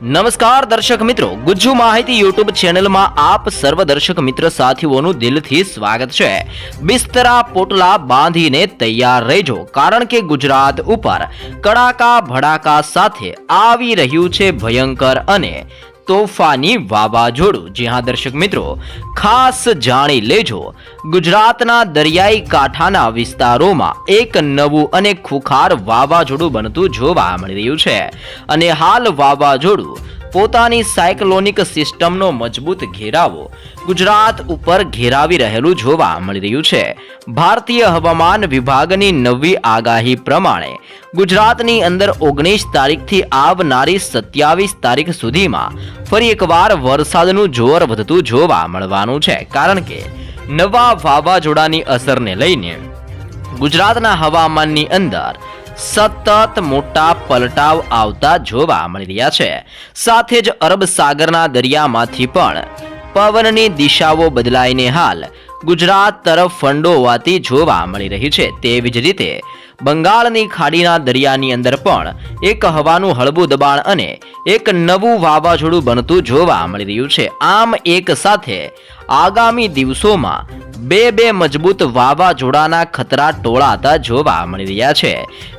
નમસ્કાર દર્શક મિત્રો, ગુજ્જુ માહિતી યુટ્યુબ ચેનલમાં આપ સર્વ દર્શક મિત્ર સાથીઓનું દિલથી સ્વાગત છે. બિસ્તરા પોટલા બાંધીને તૈયાર રહેજો, કારણ કે ગુજરાત ઉપર કડાકા ભડાકા સાથે આવી રહ્યું છે ભયંકર અને તોફાની વાવાઝોડું. જી હા, દર્શક મિત્રો, ખાસ જાણી લેજો. ગુજરાતના દરિયાઈ કાંઠાના વિસ્તારોમાં એક નવું અને ખુખાર વાવાઝોડું બનતું જોવા મળી રહ્યું છે. અને હાલ વાવાઝોડું પોતાની સાયક્લોનિક સિસ્ટમનો મજબૂત ઘેરાવો ગુજરાત ઉપર ઘેરાવી રહેલું જોવા મળી રહ્યું છે. ભારતીય હવામાન વિભાગની નવી આગાહી પ્રમાણે ગુજરાતની અંદર ઓગણીસ તારીખથી આવનારી સત્યાવીસ તારીખ સુધીમાં ફરી એકવાર વરસાદનું જોર વધતું જોવા મળવાનું છે, કારણ કે નવા વાવાઝોડાની અસરને લઈને ગુજરાતના હવામાનની અંદર સતત મોટા પલટાવ આવતા જોવા મળી રહ્યા છે. સાથે જ અરબ સાગરના દરિયામાંથી પણ પવનની દિશાઓ બદલાઈને હાલ ગુજરાત તરફ ફંડોવાતી જોવા મળી રહી છે. તેવી જ રીતે બંગાળની ખાડીના દરિયાની અંદર પણ એક હવાનું હળવું દબાણ અને એક નવું વાવાઝોડું બનતું જોવા મળી રહ્યું છે. આમ એક સાથે આગામી દિવસોમાં બે બે મજબૂત વાવાઝોડાના ખતરા ટોળાતા જોવા મળી રહ્યા છે,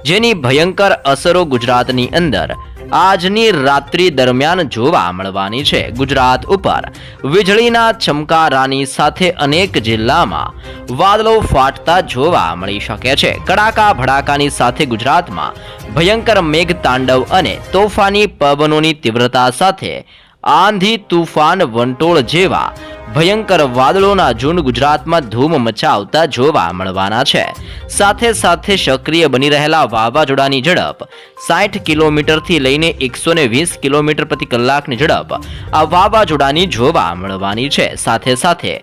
જેની ભયંકર અસરો ગુજરાતની અંદર આજની રાત્રિ દરમિયાન જોવા મળવાની છે ગુજરાત ઉપર. વીજળીના ચમકારાની સાથે અનેક જિલ્લામાં વાદળો ફાટતા જોવા મળી શકે છે. કડાકા ભડાકાની સાથે ગુજરાતમાં ભયંકર મેઘ તાંડવ અને તોફાની પવનોની તીવ્રતા સાથે આંધી તુફાન વંટોળ જેવા ભયંકર વાદળોના ઝુંડ ગુજરાતમાં ધૂમ મચાવતા જોવા મળવાના છે. સાથે સાથે સક્રિય બની રહેલા વાવાઝોડાની ઝડપ સાઠ કિલોમીટરથી લઈને એકસો વીસ કિલોમીટર પ્રતિ કલાકની ઝડપ આ વાવાઝોડાની જોવા મળવાની છે. સાથે સાથે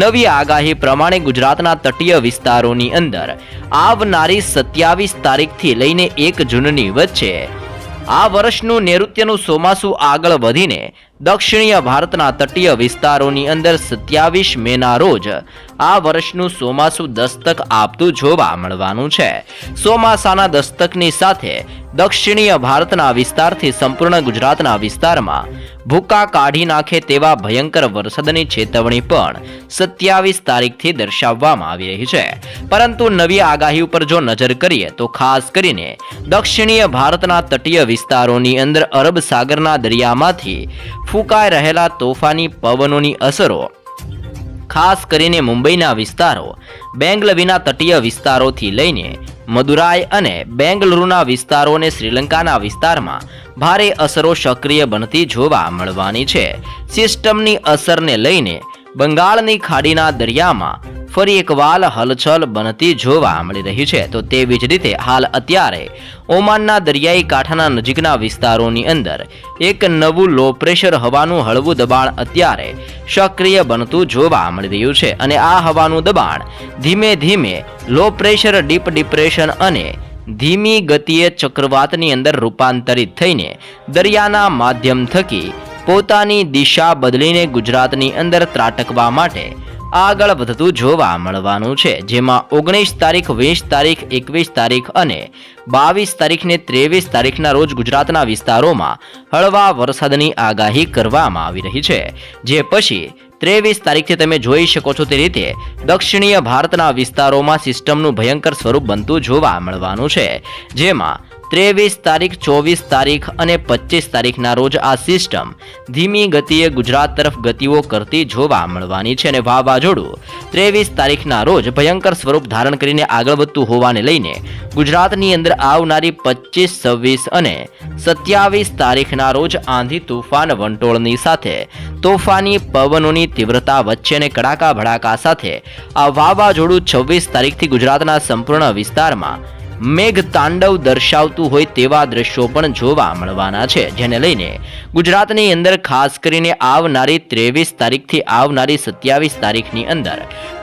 નવી આગાહી પ્રમાણે ગુજરાતના તટીય વિસ્તારોની અંદર આવનારી સત્યાવીસ તારીખથી લઈને એક જૂનની વચ્ચે આ વર્ષનું નૈઋત્યનું ચોમાસું આગળ વધીને દક્ષિણીય ભારતના તટીય વિસ્તારોની અંદર સત્યાવીસ મેના રોજ આ વર્ષનું ચોમાસું દસ્તક આપતું જોવા મળવાનું છે. ચોમાસાના દસ્તકની સાથે દક્ષિણીય ભારતના વિસ્તારથી સંપૂર્ણ ગુજરાતના વિસ્તારમાં ભૂકા કાઢી નાખે તેવા ભયંકર વરસાદની ચેતવણી પણ સત્યાવીસ તારીખથી દર્શાવવામાં આવી રહી છે. પરંતુ નવી આગાહી ઉપર જો નજર કરીએ તો ખાસ કરીને દક્ષિણીય ભારતના તટીય વિસ્તારોની અંદર અરબ સાગરના દરિયામાંથી ફૂંકાઈ રહેલા તોફાની પવનોની અસરો, ખાસ કરીને મુંબઈના વિસ્તારો, બેંગલવીના તટીય વિસ્તારોથી લઈને મદુરાઈ અને બેંગલુરુના વિસ્તારોને શ્રીલંકાના વિસ્તારમાં ભારે અસરો સક્રિય બનતી જોવા મળવાની છે. સિસ્ટમની અસરને લઈને બંગાળની ખાડીના દરિયામાં ફરી એકવાર હલચલ બનતી જોવા મળી રહી છે. તો તેવી જ રીતે હાલ અત્યારે ઓમાનના દરિયાઈ કાંઠાના નજીકના વિસ્તારોની અંદર એક નવું લો પ્રેશર હવાનું હળવું દબાણ અત્યારે સક્રિય બનતું જોવા મળી રહ્યું છે અને આ હવાનું દબાણ ધીમે ધીમે લો પ્રેશર ડીપ ડિપ્રેશન અને ધીમી ગતિએ ચક્રવાતની અંદર રૂપાંતરિત થઈને દરિયાના માધ્યમ થકી પોતાની દિશા બદલીને ગુજરાતની અંદર ત્રાટકવા માટે આગળ વધતું જોવા મળવાનું છે, જેમાં ઓગણીસ તારીખ, વીસ તારીખ, એકવીસ તારીખ અને બાવીસ તારીખને ત્રેવીસ તારીખના રોજ ગુજરાતના વિસ્તારોમાં હળવા વરસાદની આગાહી કરવામાં આવી રહી છે. જે પછી ત્રેવીસ તારીખથી તમે જોઈ શકો છો તે રીતે દક્ષિણીય ભારતના વિસ્તારોમાં સિસ્ટમનું ભયંકર સ્વરૂપ બનતું જોવા મળવાનું છે, જેમાં ત્રેવીસ તારીખ, ચોવીસ તારીખ અને પચીસ તારીખના રોજ આ સિસ્ટમ ધીમી ગતિએ ગુજરાત તરફ ગતિઓ કરતી જોવા મળવાની છે અને વાવાઝોડું ત્રેવીસ તારીખના રોજ ભયંકર સ્વરૂપ ધારણ કરીને આગળ વધતું હોવાને લઈને ગુજરાતની અંદર આવનારી પચીસ છવ્વીસ અને સત્યાવીસ તારીખના રોજ આંધી તુફાન વંટોળની સાથે તોફાની પવનોની તીવ્રતા વચ્ચે અને કડાકા ભડાકા સાથે આ વાવાઝોડું છવ્વીસ તારીખથી ગુજરાતના સંપૂર્ણ વિસ્તારમાં મેઘ તાંડવ દર્શાવતું હોય તેવા દ્રશ્યો પણ જોવા મળવાના છે, જેને લઈને ગુજરાતની અંદર ખાસ કરીને આવનારી ત્રેવીસ તારીખથી આવનારી સત્યાવીસ તારીખની અંદર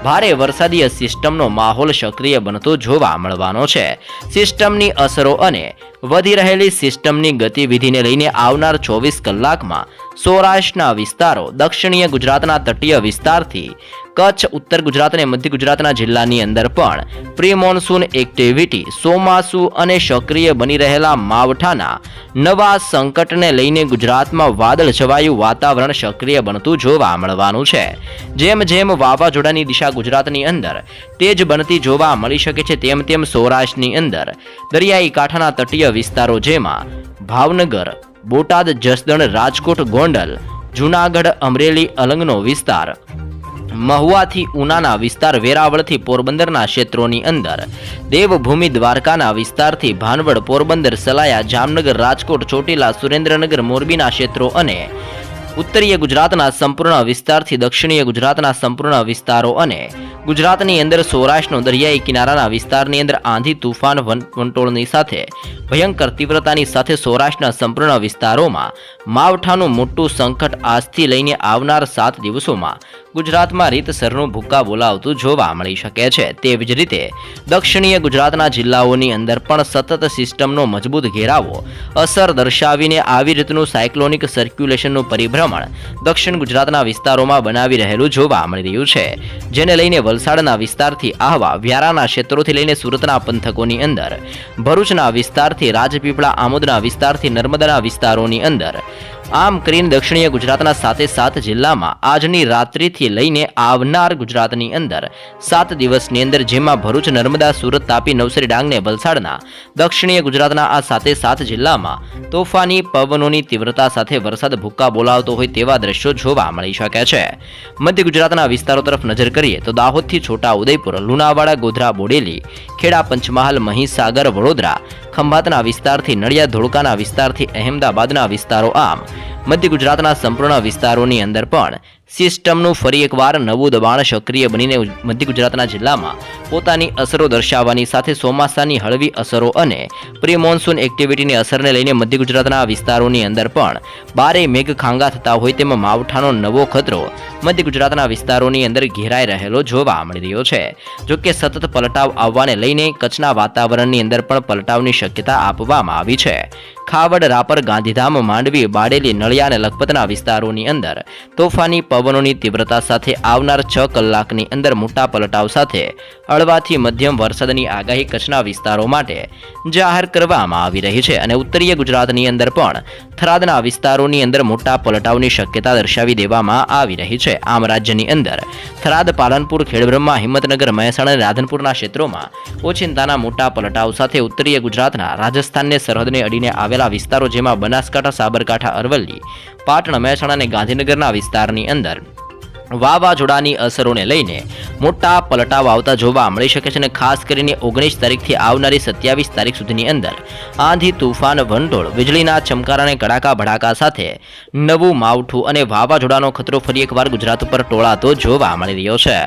ભારે વરસાદીય સિસ્ટમનો માહોલ સક્રિય બનતો જોવા મળવાનો છે. સિસ્ટમની અસરો અને વધી રહેલી સિસ્ટમની ગતિવિધિને લઈને આવનાર ચોવીસ કલાકમાં સૌરાષ્ટ્રના વિસ્તારો, દક્ષિણીય ગુજરાતના તટીય વિસ્તારથી કચ્છ, ઉત્તર ગુજરાત અને મધ્ય ગુજરાતના જિલ્લાની અંદર પણ પ્રી મોન્સૂન એક્ટિવિટી ચોમાસુ અને સક્રિય બની રહેલા માવઠાના નવા સંકટને લઈને ગુજરાતમાં વાદળ છવાયું વાતાવરણ સક્રિય બનતું જોવા મળવાનું છે. જેમ જેમ વાવાઝોડાની દિશા ગુજરાતની અંદર તેજ બનતી જોવા મળી શકે છે, તેમ તેમ સૌરાષ્ટ્રની અંદર દરિયાઈ કાંઠાના તટીય વિસ્તારો જેમાં ભાવનગર, બોટાદ, જસદણ, રાજકોટ, ગોંડલ, જૂનાગઢ, અમરેલી, અલંગનો વિસ્તાર મહુવાથી ઉનાના વિસ્તાર વેરાવળથી પોરબંદરના ક્ષેત્રોની અંદર. દેવભૂમિ દ્વારકાના વિસ્તારથી ભાનવડ, પોરબંદર, સલાયા, જામનગર, રાજકોટ, ચોટીલા, સુરેન્દ્રનગર, મોરબીના ક્ષેત્રો અને ઉત્તરીય ગુજરાતના સંપૂર્ણ વિસ્તારથી દક્ષિણીય ગુજરાતના સંપૂર્ણ વિસ્તારો અને ગુજરાતની અંદર સૌરાષ્ટ્રનો દરિયાઈ કિનારાના વિસ્તારની અંદર આંધી, તુફાન વંટોળની સાથે ભયંકર તીવ્રતાની સાથે સૌરાષ્ટ્રના સંપૂર્ણ વિસ્તારોમાં માવઠાનું મોટું સંકટ આજથી લઈને આવનાર સાત દિવસોમાં ગુજરાતમાં રીતસરનું ભૂક્કા બોલાવતું જોવા મળી શકે છે. તેવી જ રીતે દક્ષિણીય ગુજરાતના જિલ્લાઓની અંદર પણ સતત સિસ્ટમનો મજબૂત ઘેરાવો અસર દર્શાવીને આવી રીતનું સાયક્લોનિક સર્ક્યુલેશનનું પરિભ્રમણ દક્ષિણ ગુજરાતના વિસ્તારોમાં બનાવી રહેલું જોવા મળી રહ્યું છે. જેને લઈને વલસાડના વિસ્તારથી આહવા વ્યારાના ક્ષેત્રોથી લઈને સુરતના પંથકોની અંદર, ભરૂચના વિસ્તારથી રાજપીપળા, આમોદના વિસ્તારથી નર્મદાના વિસ્તારોની અંદર, આમ કરીને દક્ષિણીય ગુજરાતના સાથે સાત જિલ્લામાં આજની રાત્રિથી લઈને આવનાર ગુજરાતની અંદર. સાત દિવસની અંદર જેમાં ભરૂચ, નર્મદા, સુરત, તાપી, નવસારી, ડાંગને વલસાડના દક્ષિણીય ગુજરાતના આ સાતે સાત જિલ્લામાં તોફાની પવનોની તીવ્રતા સાથે વરસાદ ભૂક્કા બોલાવતો હોય તેવા દ્રશ્યો જોવા મળી શકે છે. મધ્ય ગુજરાતના વિસ્તારો તરફ નજર કરીએ તો દાહોદથી છોટા ઉદયપુર, લુણાવાડા, ગોધરા, બોડેલી, ખેડા, પંચમહાલ, મહીસાગર, વડોદરા, ખંભાતના વિસ્તારથી નડિયાદ, ધોળકાના વિસ્તારથી અહેમદાબાદના વિસ્તારો આમ. મધ્ય ગુજરાતના સંપૂર્ણ વિસ્તારોની અંદર પણ સિસ્ટમનું ફરી એકવાર નવું દબાણ સક્રિય બનીને મધ્ય ગુજરાતના જિલ્લામાં પોતાની અસરો દર્શાવવાની સાથે ચોમાસાની હળવી અસરો અને પ્રી મોન્સૂન એક્ટિવિટીની અસરને લઈને મધ્ય ગુજરાતના વિસ્તારોની અંદર પણ બારે મેઘ ખાંગા થતા હોય તેમાં માવઠાનો નવો ખતરો મધ્ય ગુજરાતના વિસ્તારોની અંદર ઘેરાઈ રહેલો જોવા મળી રહ્યો છે. જો કે સતત પલટાવ આવવાને લઈને કચ્છના વાતાવરણની અંદર પણ પલટાવની શક્યતા આપવામાં આવી છે. ખાવડ રાપર ગાંધીધામ માંડવી બાડેલી નળિયા અને લખપતના વિસ્તારોની અંદર તોફાની પવનોની તીવ્રતા સાથે આવનાર છ કલાકની અંદર મોટા પલટાવ સાથે હળવાથી મધ્યમ વરસાદની આગાહી કચ્છના વિસ્તારો માટે જાહેર કરવામાં આવી રહી છે અને ઉત્તરીય ગુજરાતની અંદર પણ થરાદના વિસ્તારોની અંદર મોટા પલટાવની શક્યતા દર્શાવી દેવામાં આવી રહી છે. આમ રાજ્યની અંદર થરાદ, પાલનપુર, ખેડબ્રહ્મા, હિંમતનગર, મહેસાણા અને રાધનપુરના ક્ષેત્રોમાં ઓચિંતાના મોટા પલટાવ સાથે ઉત્તરીય ગુજરાતના રાજસ્થાનને સરહદને અડીને આવેલા વિસ્તારો જેમાં બનાસકાંઠા, સાબરકાંઠા, અરવલ્લી, પાટણ, મહેસાણા અને ગાંધીનગરના વિસ્તારની અંદર વાવાઝોડાની અસરોને લઈને મોટા પલટાવ આવતા જોવા મળી શકે છે અને ખાસ કરીને ઓગણીસ તારીખથી આવનારી સત્યાવીસ તારીખ સુધીની અંદર આંધી તુફાન, વંટોળ, વીજળીના ચમકારા અને કડાકા ભડાકા સાથે નવું માવઠું અને વાવાઝોડાનો ખતરો ફરી એકવાર ગુજરાત ઉપર ટોળાતો જોવા મળી રહ્યો છે.